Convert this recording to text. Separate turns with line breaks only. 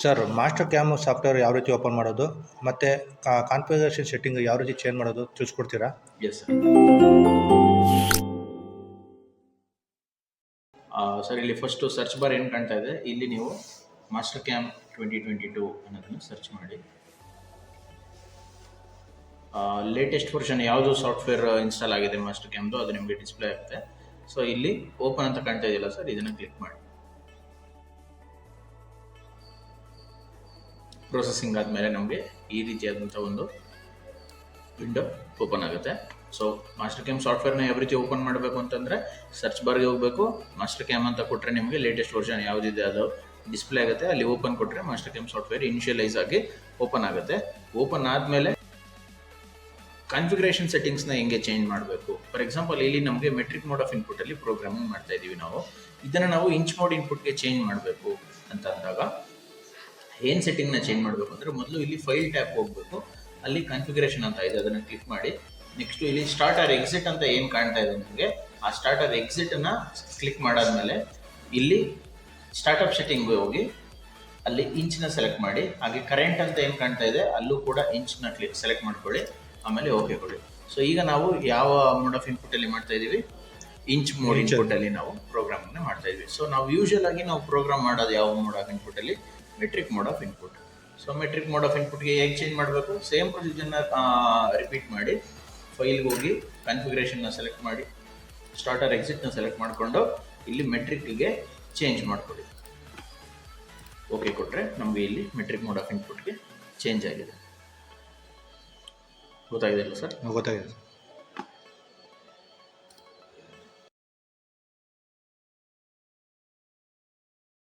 Sir master cam software ಯಾವ ರೀತಿ open ಮಾಡೋದು? ಮತ್ತು ಕಾನ್ಫಿಗರೇಷನ್ ಸೆಟ್ಟಿಂಗ್ ಯಾವ ರೀತಿ ಚೇಂಜ್ ಮಾಡೋದು ತಿಳಿಸ್ಕೊಡ್ತೀರಾ?
ಎಸ್ ಸರ್ ಸರ್ ಇಲ್ಲಿ ಫಸ್ಟು ಸರ್ಚ್ ಬಾರ್ ಏನು ಕಾಣ್ತಾ ಇದೆ? ಇಲ್ಲಿ ನೀವು master cam twenty twenty two ಅನ್ನೋದನ್ನು ಸರ್ಚ್ ಮಾಡಿ. ಲೇಟೆಸ್ಟ್ ವರ್ಷನ್ ಯಾವುದು ಸಾಫ್ಟ್ವೇರ್ ಇನ್ಸ್ಟಾಲ್ ಆಗಿದೆ ಮಾಸ್ಟರ್ ಕ್ಯಾಮ್ದು ಅದು ನಿಮಗೆ ಡಿಸ್ಪ್ಲೇ ಆಗುತ್ತೆ. ಸೊ ಇಲ್ಲಿ ಓಪನ್ ಅಂತ ಕಾಣ್ತಾ ಇದೆಯಲ್ಲ ಸರ್ ಇದನ್ನು ಕ್ಲಿಕ್ ಮಾಡಿ. ಪ್ರೊಸೆಸಿಂಗ್ ಆದಮೇಲೆ ನಮಗೆ ಈ ರೀತಿಯಾದಂಥ ಒಂದು ವಿಂಡೋ ಓಪನ್ ಆಗುತ್ತೆ. ಸೊ ಮಾಸ್ಟರ್ ಕ್ಯಾಮ್ ಸಾಫ್ಟ್ವೇರ್ನ ಯಾವ ರೀತಿ ಓಪನ್ ಮಾಡಬೇಕು ಅಂತಂದರೆ ಸರ್ಚ್ ಬಾರ್ಗೆ ಹೋಗಬೇಕು. ಮಾಸ್ಟರ್ ಕ್ಯಾಮ್ ಅಂತ ಕೊಟ್ಟರೆ ನಿಮಗೆ ಲೇಟೆಸ್ಟ್ ವರ್ಷನ್ ಯಾವುದಿದೆ ಅದು ಡಿಸ್ಪ್ಲೇ ಆಗುತ್ತೆ. ಅಲ್ಲಿ ಓಪನ್ ಕೊಟ್ಟರೆ ಮಾಸ್ಟರ್ ಕ್ಯಾಮ್ ಸಾಫ್ಟ್ವೇರ್ ಇನಿಷಿಯಲೈಸ್ ಆಗಿ ಓಪನ್ ಆಗುತ್ತೆ. ಓಪನ್ ಆದಮೇಲೆ ಕಾನ್ಫಿಗರೇಷನ್ ಸೆಟ್ಟಿಂಗ್ಸ್ನ ಹೆಂಗೆ ಚೇಂಜ್ ಮಾಡಬೇಕು? ಫಾರ್ ಎಕ್ಸಾಂಪಲ್ ಇಲ್ಲಿ ನಮಗೆ ಮೆಟ್ರಿಕ್ ಮೋಡ್ ಆಫ್ ಇನ್ಪುಟಲ್ಲಿ ಪ್ರೋಗ್ರಾಮಿಂಗ್ ಮಾಡ್ತಾ ಇದ್ದೀವಿ ನಾವು. ಇದನ್ನು ನಾವು ಇಂಚ್ ಮೋಡ್ ಇನ್ಪುಟ್ಗೆ ಚೇಂಜ್ ಮಾಡಬೇಕು ಅಂತ ಅಂದಾಗ ಏನು ನ ಚೇಂಜ್ ಮಾಡಬೇಕು ಅಂದ್ರೆ ಮೊದಲು ಇಲ್ಲಿ ಫೈಲ್ ಟ್ಯಾಪ್ ಹೋಗಬೇಕು. ಅಲ್ಲಿ ಕಾನ್ಫಿಗರೇಷನ್ ಅಂತ ಇದೆ ಅದನ್ನು ಕ್ಲಿಕ್ ಮಾಡಿ. ನೆಕ್ಸ್ಟ್ ಇಲ್ಲಿ ಸ್ಟಾರ್ಟ್ ಆರ್ ಎಕ್ಸಿಟ್ ಅಂತ ಏನು ಕಾಣ್ತಾ ಇದೆ ನಿಮಗೆ? ಆ ಸ್ಟಾರ್ಟ್ ಆರ್ ಎಕ್ಸಿಟನ್ನು ಕ್ಲಿಕ್ ಮಾಡಾದ್ಮೇಲೆ ಇಲ್ಲಿ ಸ್ಟಾರ್ಟಪ್ ಸೆಟ್ಟಿಂಗ್ ಹೋಗಿ ಅಲ್ಲಿ ಇಂಚ್ನ ಸೆಲೆಕ್ಟ್ ಮಾಡಿ. ಹಾಗೆ ಕರೆಂಟ್ ಅಂತ ಏನು ಕಾಣ್ತಾ ಇದೆ ಅಲ್ಲೂ ಕೂಡ ಇಂಚ್ನ ಕ್ಲಿಕ್ ಸೆಲೆಕ್ಟ್ ಮಾಡ್ಕೊಳ್ಳಿ. ಆಮೇಲೆ ಓಕೆ ಕೊಡಿ. ಸೊ ಈಗ ನಾವು ಯಾವ ಮೋಡ್ ಆಫ್ ಇನ್ಪುಟ್ ಅಲ್ಲಿ ಮಾಡ್ತಾ ಇದೀವಿ? Inch mode. ಇನ್ಪುಟ್ ಅಲ್ಲಿ. ನಾವು ಪ್ರೋಗ್ರಾಮ್ ಮಾಡ್ತಾ ಇದೀವಿ. ಸೊ ನಾವು ಯೂಶುವಲ್ ಆಗಿ ನಾವು ಪ್ರೋಗ್ರಾಮ್ ಮಾಡೋದು ಯಾವ ಮೋಡ್ ಆಫ್ ಇನ್ಪುಟ್ ಅಲ್ಲಿ? Metric mode of input so metric mode of ಇನ್ಪುಟ್ಗೆ ಹೇಗೆ ಚೇಂಜ್ ಮಾಡಬೇಕು? ಸೇಮ್ ಪ್ರೊಸೀಜರ್ನ ರಿಪೀಟ್ ಮಾಡಿ ಫೈಲ್ಗೆ ಹೋಗಿ ಕಾನ್ಫಿಗರೇಷನ್ನ ಸೆಲೆಕ್ಟ್ ಮಾಡಿ ಸ್ಟಾರ್ಟರ್ ಎಕ್ಸಿಟ್ನ ಸೆಲೆಕ್ಟ್ ಮಾಡಿಕೊಂಡು ಇಲ್ಲಿ ಮೆಟ್ರಿಕ್ಗೆ ಚೇಂಜ್ ಮಾಡಿಕೊಡಿ. ಓಕೆ ಕೊಟ್ಟರೆ ನಮಗೆ ಇಲ್ಲಿ ಮೆಟ್ರಿಕ್ ಮೋಡ್ ಆಫ್ ಇನ್ಪುಟ್ಗೆ ಚೇಂಜ್ ಆಗಿದೆ. ಗೊತ್ತಾಗಿದೆ ಸರ್?
ಗೊತ್ತಾಗಿದೆ